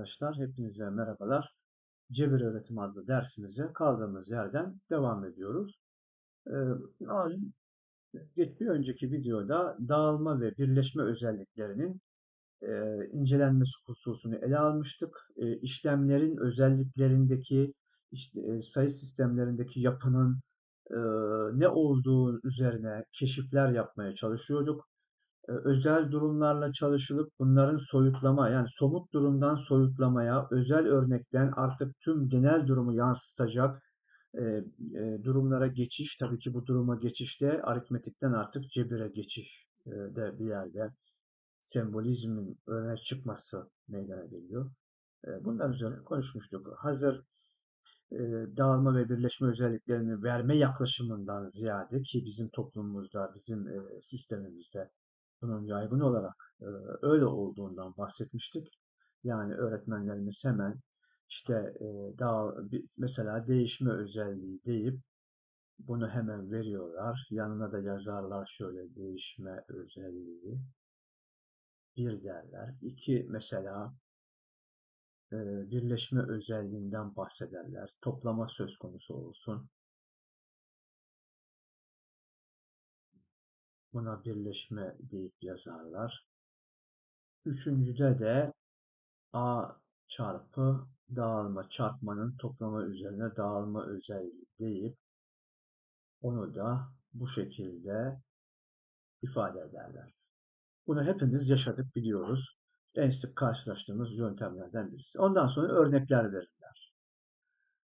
Arkadaşlar, hepinize merhabalar. Cebir Öğretim adlı dersimize kaldığımız yerden devam ediyoruz. Ee, bir önceki videoda dağılma ve birleşme özelliklerinin e, incelenmesi hususunu ele almıştık. E, işlemlerin özelliklerindeki işte, e, sayı sistemlerindeki yapının ne olduğu üzerine keşifler yapmaya çalışıyorduk özel durumlarla çalışılıp bunların soyutlama yani somut durumdan soyutlamaya, özel örnekten artık tüm genel durumu yansıtacak e, e, durumlara geçiş, tabii ki bu duruma geçişte aritmetikten artık cebire geçiş e, de bir yerde sembolizmin öne çıkması meydana geliyor. E, bundan üzerine konuşmuştuk. Hazır e, dağılma ve birleşme özelliklerini verme yaklaşımından ziyade ki bizim toplumumuzda, bizim e, sistemimizde bunun yaygın olarak öyle olduğundan bahsetmiştik. Yani öğretmenlerimiz hemen işte e, daha mesela değişme özelliği deyip bunu hemen veriyorlar. Yanına da yazarlar şöyle değişme özelliği. Bir derler. İki mesela birleşme özelliğinden bahsederler. Toplama söz konusu olsun. Buna birleşme deyip yazarlar. Üçüncüde de A çarpı dağılma çarpmanın toplama üzerine dağılma özelliği deyip onu da bu şekilde ifade ederler. Bunu hepimiz yaşadık biliyoruz. En sık karşılaştığımız yöntemlerden birisi. Ondan sonra örnekler verirler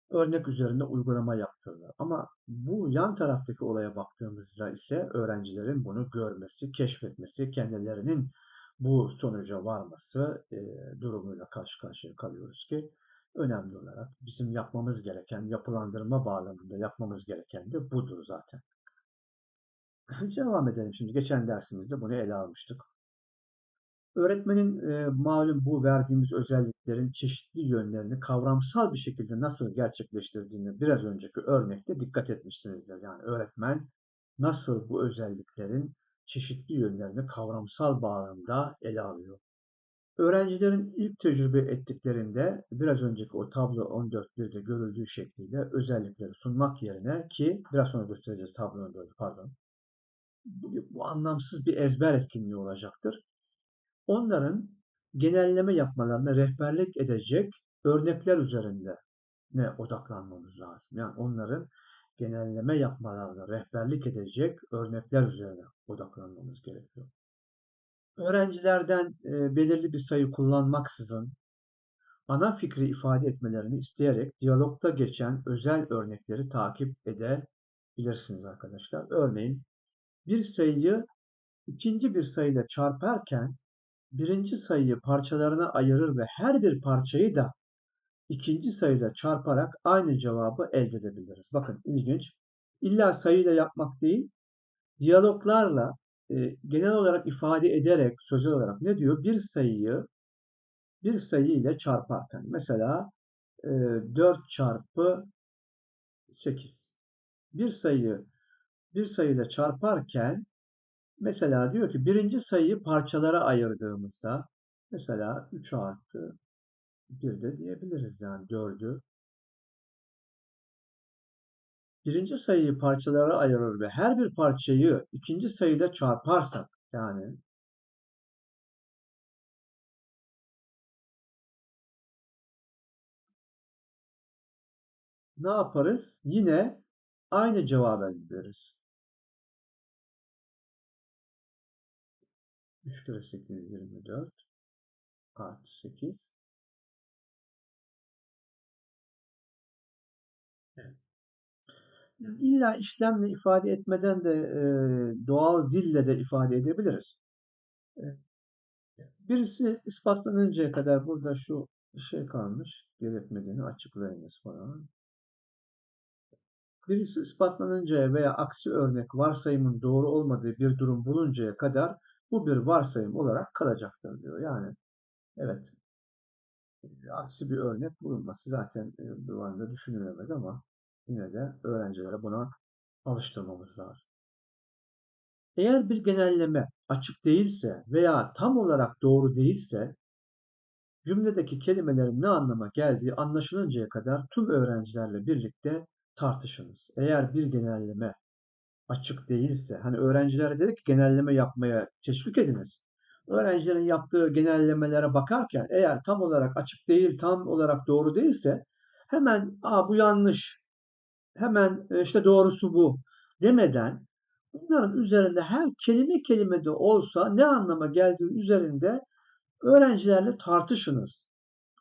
örnek üzerinde uygulama yaptırılır. Ama bu yan taraftaki olaya baktığımızda ise öğrencilerin bunu görmesi, keşfetmesi, kendilerinin bu sonuca varması e, durumuyla karşı karşıya kalıyoruz ki önemli olarak bizim yapmamız gereken, yapılandırma bağlamında yapmamız gereken de budur zaten. Devam edelim şimdi. Geçen dersimizde bunu ele almıştık. Öğretmenin e, malum bu verdiğimiz özelliklerin çeşitli yönlerini kavramsal bir şekilde nasıl gerçekleştirdiğini biraz önceki örnekte dikkat etmişsinizdir. Yani öğretmen nasıl bu özelliklerin çeşitli yönlerini kavramsal bağlamda ele alıyor. Öğrencilerin ilk tecrübe ettiklerinde biraz önceki o tablo 14.1'de görüldüğü şekliyle özellikleri sunmak yerine ki biraz sonra göstereceğiz tablo 14'ü pardon. Bu, bu anlamsız bir ezber etkinliği olacaktır onların genelleme yapmalarına rehberlik edecek örnekler üzerinde ne odaklanmamız lazım. Yani onların genelleme yapmalarına rehberlik edecek örnekler üzerine odaklanmamız gerekiyor. Öğrencilerden e, belirli bir sayı kullanmaksızın ana fikri ifade etmelerini isteyerek diyalogda geçen özel örnekleri takip edebilirsiniz arkadaşlar. Örneğin bir sayıyı ikinci bir sayıyla çarparken birinci sayıyı parçalarına ayırır ve her bir parçayı da ikinci sayıyla çarparak aynı cevabı elde edebiliriz. Bakın ilginç. İlla sayıyla yapmak değil, diyaloglarla e, genel olarak ifade ederek sözel olarak ne diyor? Bir sayıyı bir sayı ile çarparken mesela e, 4 çarpı 8 bir sayıyı bir sayıyla çarparken Mesela diyor ki birinci sayıyı parçalara ayırdığımızda mesela 3 artı 1 de diyebiliriz yani 4'ü. Birinci sayıyı parçalara ayırır ve her bir parçayı ikinci sayıyla çarparsak yani ne yaparız? Yine aynı cevap elde 3 kere 8 24 artı 8 evet. Yani illa işlemle ifade etmeden de e, doğal dille de ifade edebiliriz. E, birisi ispatlanıncaya kadar burada şu şey kalmış. Gerekmediğini açıklayınız falan. Birisi ispatlanıncaya veya aksi örnek varsayımın doğru olmadığı bir durum buluncaya kadar bu bir varsayım olarak kalacaktır diyor. Yani evet aksi bir örnek bulunması zaten e, bu anda düşünülemez ama yine de öğrencilere buna alıştırmamız lazım. Eğer bir genelleme açık değilse veya tam olarak doğru değilse cümledeki kelimelerin ne anlama geldiği anlaşılıncaya kadar tüm öğrencilerle birlikte tartışınız. Eğer bir genelleme açık değilse, hani öğrencilere dedik ki genelleme yapmaya teşvik ediniz. Öğrencilerin yaptığı genellemelere bakarken eğer tam olarak açık değil, tam olarak doğru değilse hemen Aa, bu yanlış, hemen e, işte doğrusu bu demeden bunların üzerinde her kelime kelime de olsa ne anlama geldiği üzerinde öğrencilerle tartışınız.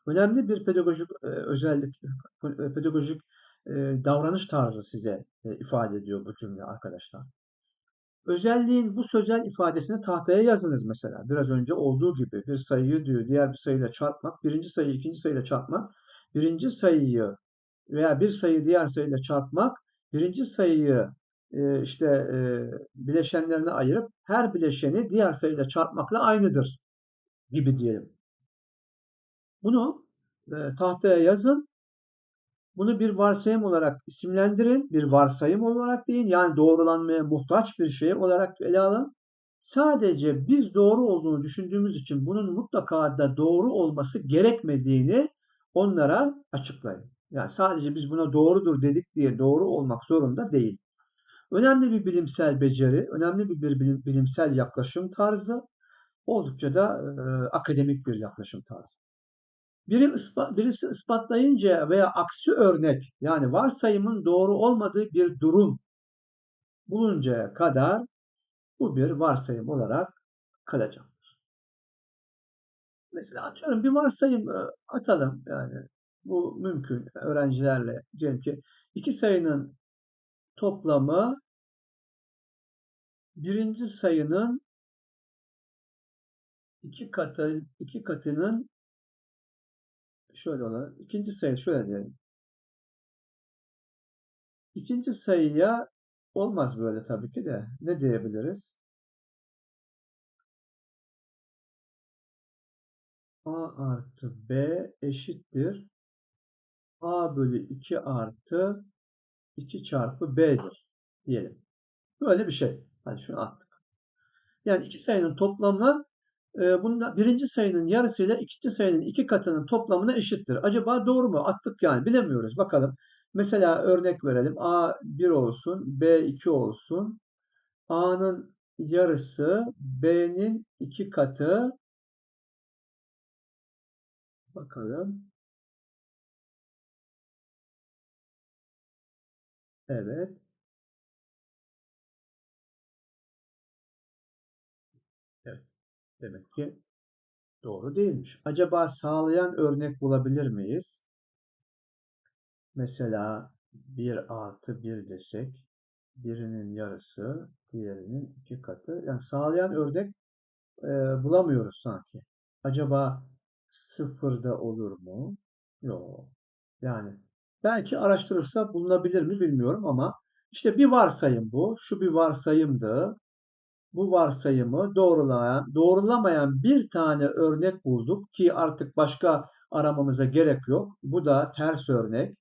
Önemli bir pedagojik e, özellik, e, pedagojik davranış tarzı size e, ifade ediyor bu cümle arkadaşlar. Özelliğin bu sözel ifadesini tahtaya yazınız mesela. Biraz önce olduğu gibi bir sayıyı diyor diğer bir sayıyla çarpmak, birinci sayıyı ikinci sayıyla çarpmak, birinci sayıyı veya bir sayı diğer sayıyla çarpmak, birinci sayıyı e, işte e, bileşenlerine ayırıp her bileşeni diğer sayıyla çarpmakla aynıdır gibi diyelim. Bunu e, tahtaya yazın. Bunu bir varsayım olarak isimlendirin. Bir varsayım olarak deyin. Yani doğrulanmaya muhtaç bir şey olarak ele alın. Sadece biz doğru olduğunu düşündüğümüz için bunun mutlaka da doğru olması gerekmediğini onlara açıklayın. Yani sadece biz buna doğrudur dedik diye doğru olmak zorunda değil. Önemli bir bilimsel beceri, önemli bir, bir bilim, bilimsel yaklaşım tarzı, oldukça da e, akademik bir yaklaşım tarzı. Birim ispat, birisi ispatlayınca veya aksi örnek yani varsayımın doğru olmadığı bir durum buluncaya kadar bu bir varsayım olarak kalacaktır. Mesela atıyorum bir varsayım e, atalım yani bu mümkün öğrencilerle diyelim ki iki sayının toplamı birinci sayının iki katı iki katının şöyle olan ikinci sayı şöyle diyelim. İkinci sayıya olmaz böyle tabii ki de. Ne diyebiliriz? A artı B eşittir. A bölü 2 artı 2 çarpı B'dir diyelim. Böyle bir şey. Hadi şunu attık. Yani iki sayının toplamı e, bunda birinci sayının yarısıyla ikinci sayının iki katının toplamına eşittir. Acaba doğru mu? Attık yani bilemiyoruz. Bakalım. Mesela örnek verelim. A 1 olsun, B 2 olsun. A'nın yarısı B'nin iki katı. Bakalım. Evet. Demek ki doğru değilmiş. Acaba sağlayan örnek bulabilir miyiz? Mesela 1 artı 1 desek birinin yarısı diğerinin iki katı. Yani sağlayan örnek e, bulamıyoruz sanki. Acaba sıfırda olur mu? Yok. Yani belki araştırırsa bulunabilir mi bilmiyorum ama işte bir varsayım bu. Şu bir varsayımdı bu varsayımı doğrulayan, doğrulamayan bir tane örnek bulduk ki artık başka aramamıza gerek yok. Bu da ters örnek.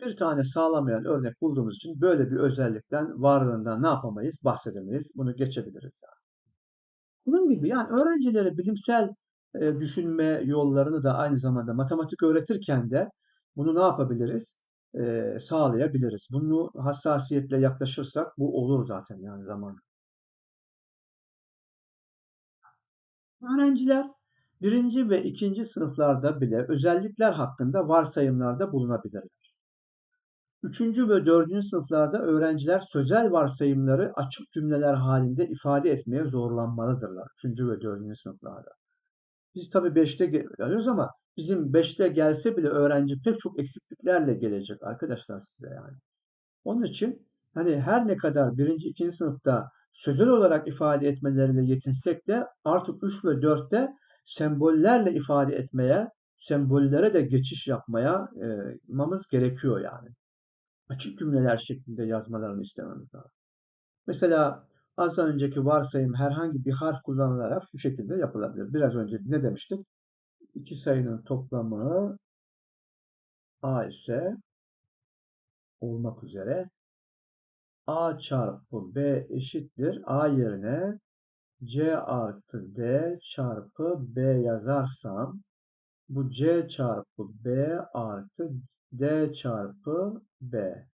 Bir tane sağlamayan örnek bulduğumuz için böyle bir özellikten varlığından ne yapamayız? Bahsedemeyiz. Bunu geçebiliriz. Yani. Bunun gibi yani öğrencilere bilimsel e, düşünme yollarını da aynı zamanda matematik öğretirken de bunu ne yapabiliriz? E, sağlayabiliriz. Bunu hassasiyetle yaklaşırsak bu olur zaten yani zaman. Öğrenciler birinci ve ikinci sınıflarda bile özellikler hakkında varsayımlarda bulunabilirler. Üçüncü ve dördüncü sınıflarda öğrenciler sözel varsayımları açık cümleler halinde ifade etmeye zorlanmalıdırlar. Üçüncü ve dördüncü sınıflarda. Biz tabii 5'te geliyoruz ama bizim 5'te gelse bile öğrenci pek çok eksikliklerle gelecek arkadaşlar size yani. Onun için hani her ne kadar birinci, ikinci sınıfta sözel olarak ifade etmeleriyle yetinsek de artık 3 ve 4'te sembollerle ifade etmeye, sembollere de geçiş yapmaya e, mamız gerekiyor yani. Açık cümleler şeklinde yazmalarını istememiz lazım. Mesela az önceki varsayım herhangi bir harf kullanılarak şu şekilde yapılabilir. Biraz önce ne demiştik? İki sayının toplamı A ise olmak üzere A çarpı B eşittir. A yerine C artı D çarpı B yazarsam bu C çarpı B artı D çarpı B'dir.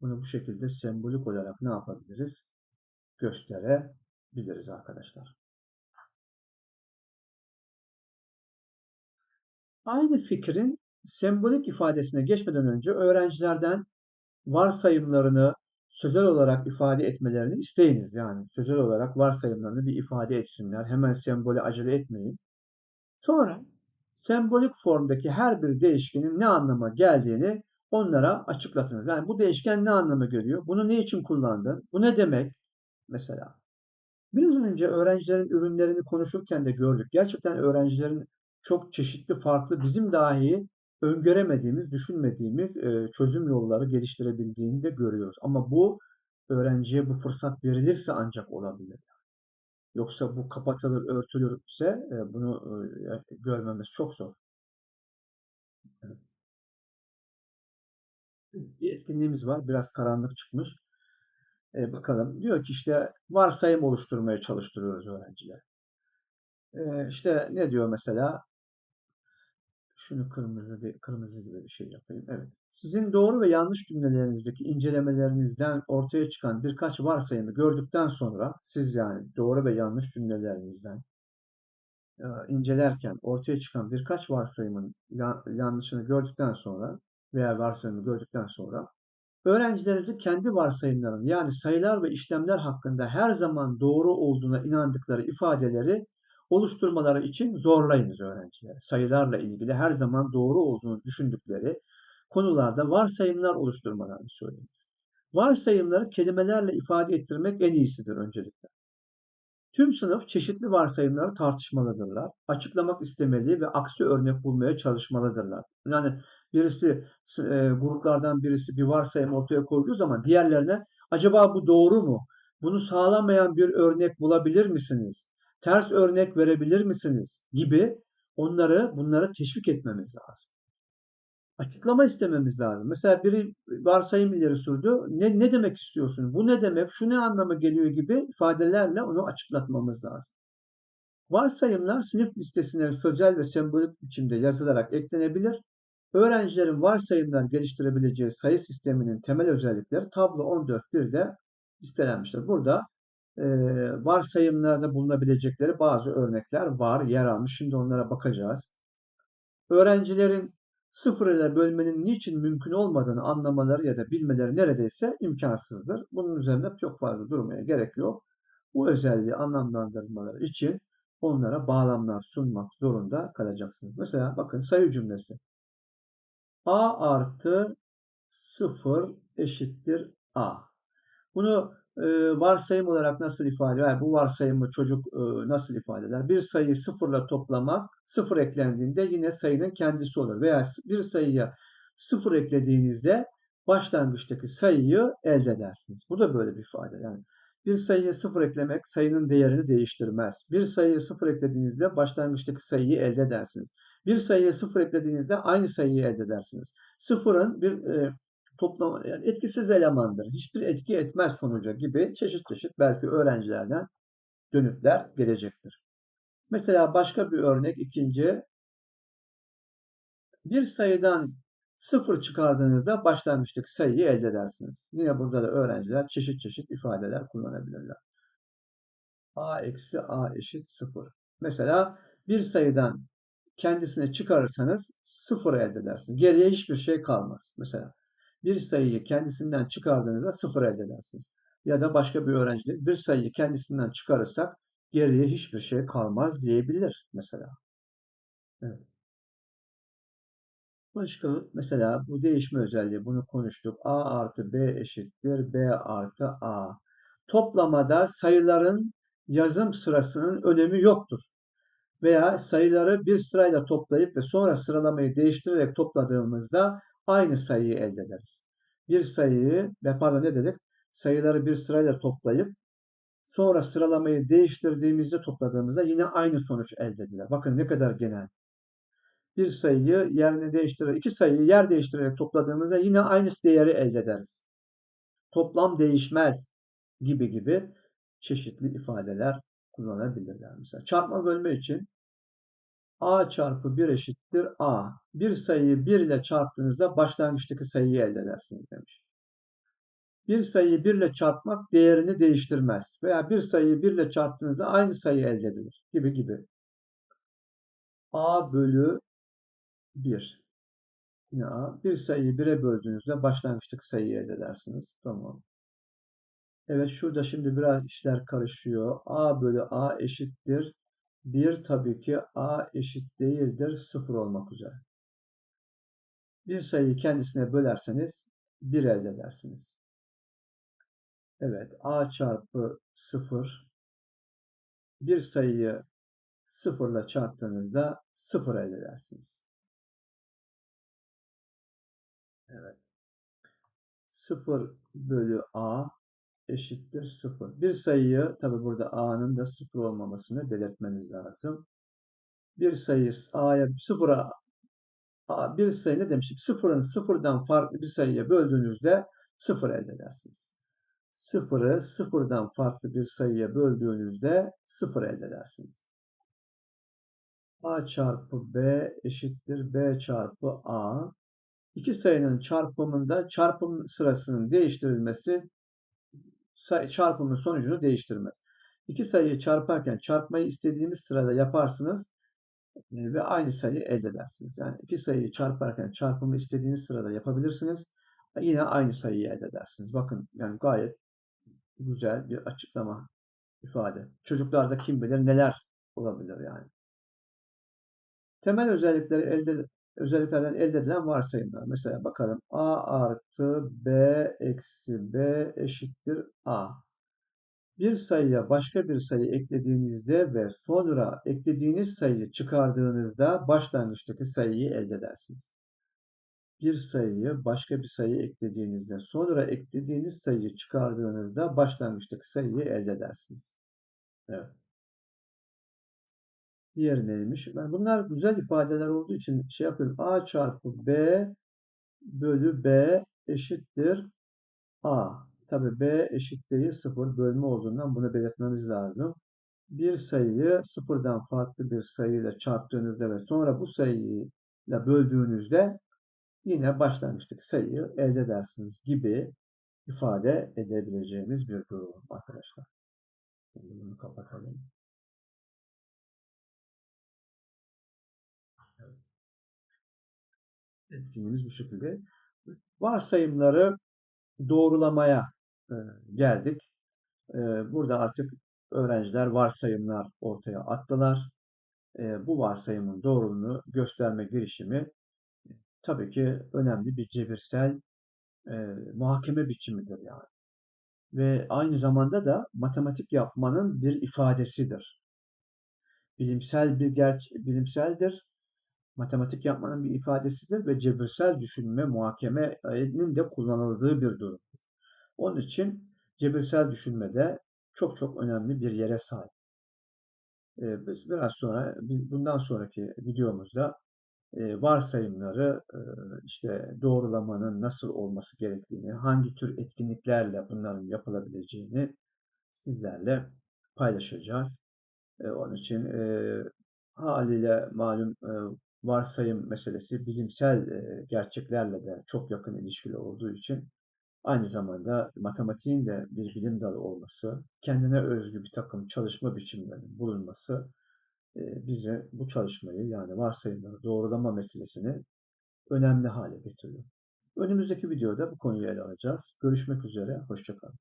Bunu bu şekilde sembolik olarak ne yapabiliriz? Gösterebiliriz arkadaşlar. Aynı fikrin sembolik ifadesine geçmeden önce öğrencilerden varsayımlarını sözel olarak ifade etmelerini isteyiniz. Yani sözel olarak varsayımlarını bir ifade etsinler. Hemen sembole acele etmeyin. Sonra sembolik formdaki her bir değişkenin ne anlama geldiğini onlara açıklatınız. Yani bu değişken ne anlama geliyor? Bunu ne için kullandın? Bu ne demek? Mesela. Biraz önce öğrencilerin ürünlerini konuşurken de gördük. Gerçekten öğrencilerin çok çeşitli, farklı, bizim dahi öngöremediğimiz, düşünmediğimiz e, çözüm yolları geliştirebildiğini de görüyoruz. Ama bu öğrenciye bu fırsat verilirse ancak olabilir. Yoksa bu kapatılır, örtülürse e, bunu e, görmemiz çok zor. Bir etkinliğimiz var. Biraz karanlık çıkmış. E, bakalım. Diyor ki işte varsayım oluşturmaya çalıştırıyoruz öğrenciler. E, işte ne diyor mesela? Şunu kırmızı kırmızı gibi bir şey yapayım. Evet. Sizin doğru ve yanlış cümlelerinizdeki incelemelerinizden ortaya çıkan birkaç varsayımı gördükten sonra siz yani doğru ve yanlış cümlelerinizden e, incelerken ortaya çıkan birkaç varsayımın yanlışını gördükten sonra veya varsayımı gördükten sonra öğrencilerinizi kendi varsayımların yani sayılar ve işlemler hakkında her zaman doğru olduğuna inandıkları ifadeleri oluşturmaları için zorlayınız öğrencileri. Sayılarla ilgili her zaman doğru olduğunu düşündükleri konularda varsayımlar oluşturmalarını söyleyiniz. Varsayımları kelimelerle ifade ettirmek en iyisidir öncelikle. Tüm sınıf çeşitli varsayımları tartışmalıdırlar. Açıklamak istemeli ve aksi örnek bulmaya çalışmalıdırlar. Yani birisi e, gruplardan birisi bir varsayım ortaya koyduğu zaman diğerlerine acaba bu doğru mu? Bunu sağlamayan bir örnek bulabilir misiniz? Ters örnek verebilir misiniz gibi onları bunları teşvik etmemiz lazım. Açıklama istememiz lazım. Mesela biri varsayım ileri sürdü. Ne, ne demek istiyorsun? Bu ne demek? Şu ne anlama geliyor gibi ifadelerle onu açıklatmamız lazım. Varsayımlar sınıf listesine sözel ve sembolik biçimde yazılarak eklenebilir. Öğrencilerin varsayımlar geliştirebileceği sayı sisteminin temel özellikleri tablo 14.1'de listelenmiştir. Burada e, varsayımlarda bulunabilecekleri bazı örnekler var, yer almış. Şimdi onlara bakacağız. Öğrencilerin sıfır ile bölmenin niçin mümkün olmadığını anlamaları ya da bilmeleri neredeyse imkansızdır. Bunun üzerinde çok fazla durmaya gerek yok. Bu özelliği anlamlandırmaları için onlara bağlamlar sunmak zorunda kalacaksınız. Mesela bakın sayı cümlesi. A artı 0 eşittir A. Bunu e, varsayım olarak nasıl ifade eder? Bu varsayımı çocuk e, nasıl ifade eder? Bir sayıyı sıfırla toplamak, sıfır eklendiğinde yine sayının kendisi olur. Veya bir sayıya sıfır eklediğinizde başlangıçtaki sayıyı elde edersiniz. Bu da böyle bir ifade. Yani bir sayıya sıfır eklemek sayının değerini değiştirmez. Bir sayıya sıfır eklediğinizde başlangıçtaki sayıyı elde edersiniz. Bir sayıya sıfır eklediğinizde aynı sayıyı elde edersiniz. Sıfırın bir e, toplama yani etkisiz elemandır. Hiçbir etki etmez sonuca gibi çeşit çeşit belki öğrencilerden dönütler gelecektir. Mesela başka bir örnek ikinci bir sayıdan sıfır çıkardığınızda başlangıçtaki sayıyı elde edersiniz. Yine burada da öğrenciler çeşit çeşit ifadeler kullanabilirler. a eksi a eşit sıfır. Mesela bir sayıdan kendisine çıkarırsanız sıfır elde edersiniz. Geriye hiçbir şey kalmaz. Mesela bir sayıyı kendisinden çıkardığınızda sıfır elde edersiniz. Ya da başka bir öğrenci bir sayıyı kendisinden çıkarırsak geriye hiçbir şey kalmaz diyebilir mesela. Evet. Başka mesela bu değişme özelliği bunu konuştuk. A artı B eşittir B artı A. Toplamada sayıların yazım sırasının önemi yoktur. Veya sayıları bir sırayla toplayıp ve sonra sıralamayı değiştirerek topladığımızda aynı sayıyı elde ederiz. Bir sayıyı, pardon ne dedik? Sayıları bir sırayla toplayıp sonra sıralamayı değiştirdiğimizde topladığımızda yine aynı sonuç elde edilir. Bakın ne kadar genel. Bir sayıyı yerini değiştirerek, iki sayıyı yer değiştirerek topladığımızda yine aynı değeri elde ederiz. Toplam değişmez. gibi gibi çeşitli ifadeler kullanabilirler. Mesela çarpma bölme için a çarpı 1 eşittir a. Bir sayıyı 1 ile çarptığınızda başlangıçtaki sayıyı elde edersiniz demiş. Bir sayıyı 1 ile çarpmak değerini değiştirmez. Veya bir sayıyı 1 ile çarptığınızda aynı sayı elde edilir. Gibi gibi. a bölü 1. Yine a. Bir sayıyı 1'e böldüğünüzde başlangıçtaki sayıyı elde edersiniz. Tamam. Evet şurada şimdi biraz işler karışıyor. a bölü a eşittir 1 tabii ki a eşit değildir 0 olmak üzere. Bir sayıyı kendisine bölerseniz 1 elde edersiniz. Evet a çarpı 0 bir sayıyı 0 ile çarptığınızda 0 elde edersiniz. Evet. 0 bölü a eşittir 0. Bir sayıyı tabi burada a'nın da 0 olmamasını belirtmeniz lazım. Bir sayıyı a'ya 0'a a, bir sayı ne demiştik? 0'ın 0'dan farklı bir sayıya böldüğünüzde 0 elde edersiniz. 0'ı 0'dan farklı bir sayıya böldüğünüzde 0 elde edersiniz. a çarpı b eşittir b çarpı a. İki sayının çarpımında çarpım sırasının değiştirilmesi çarpımın sonucunu değiştirmez. İki sayıyı çarparken çarpmayı istediğimiz sırada yaparsınız e, ve aynı sayıyı elde edersiniz. Yani iki sayıyı çarparken çarpımı istediğiniz sırada yapabilirsiniz. Yine aynı sayıyı elde edersiniz. Bakın yani gayet güzel bir açıklama ifade. Çocuklarda kim bilir neler olabilir yani. Temel özellikleri elde özelliklerden elde edilen varsayımlar. Mesela bakalım a artı b eksi b eşittir a. Bir sayıya başka bir sayı eklediğinizde ve sonra eklediğiniz sayıyı çıkardığınızda başlangıçtaki sayıyı elde edersiniz. Bir sayıyı başka bir sayı eklediğinizde sonra eklediğiniz sayıyı çıkardığınızda başlangıçtaki sayıyı elde edersiniz. Evet. Diğeri neymiş? Ben bunlar güzel ifadeler olduğu için şey yapıyorum. A çarpı B bölü B eşittir A. Tabi B eşit değil 0 bölme olduğundan bunu belirtmemiz lazım. Bir sayıyı sıfırdan farklı bir sayıyla çarptığınızda ve sonra bu sayıyla böldüğünüzde yine başlangıçtaki sayıyı elde edersiniz gibi ifade edebileceğimiz bir durum arkadaşlar. Bunu kapatalım. Etkinliğimiz bu şekilde. Varsayımları doğrulamaya e, geldik. E, burada artık öğrenciler varsayımlar ortaya attılar. E, bu varsayımın doğruluğunu gösterme girişimi tabii ki önemli bir cebirsel muhakeme biçimidir yani. Ve aynı zamanda da matematik yapmanın bir ifadesidir. Bilimsel bir gerç bilimseldir matematik yapmanın bir ifadesidir ve cebirsel düşünme muhakemenin de kullanıldığı bir durumdur. Onun için cebirsel düşünmede çok çok önemli bir yere sahip. Ee, biz biraz sonra bundan sonraki videomuzda e, varsayımları e, işte doğrulamanın nasıl olması gerektiğini, hangi tür etkinliklerle bunların yapılabileceğini sizlerle paylaşacağız. E, onun için haliyle malum varsayım meselesi bilimsel gerçeklerle de çok yakın ilişkili olduğu için aynı zamanda matematiğin de bir bilim dalı olması, kendine özgü bir takım çalışma biçimlerinin bulunması bize bu çalışmayı yani varsayımları doğrulama meselesini önemli hale getiriyor. Önümüzdeki videoda bu konuyu ele alacağız. Görüşmek üzere, hoşçakalın.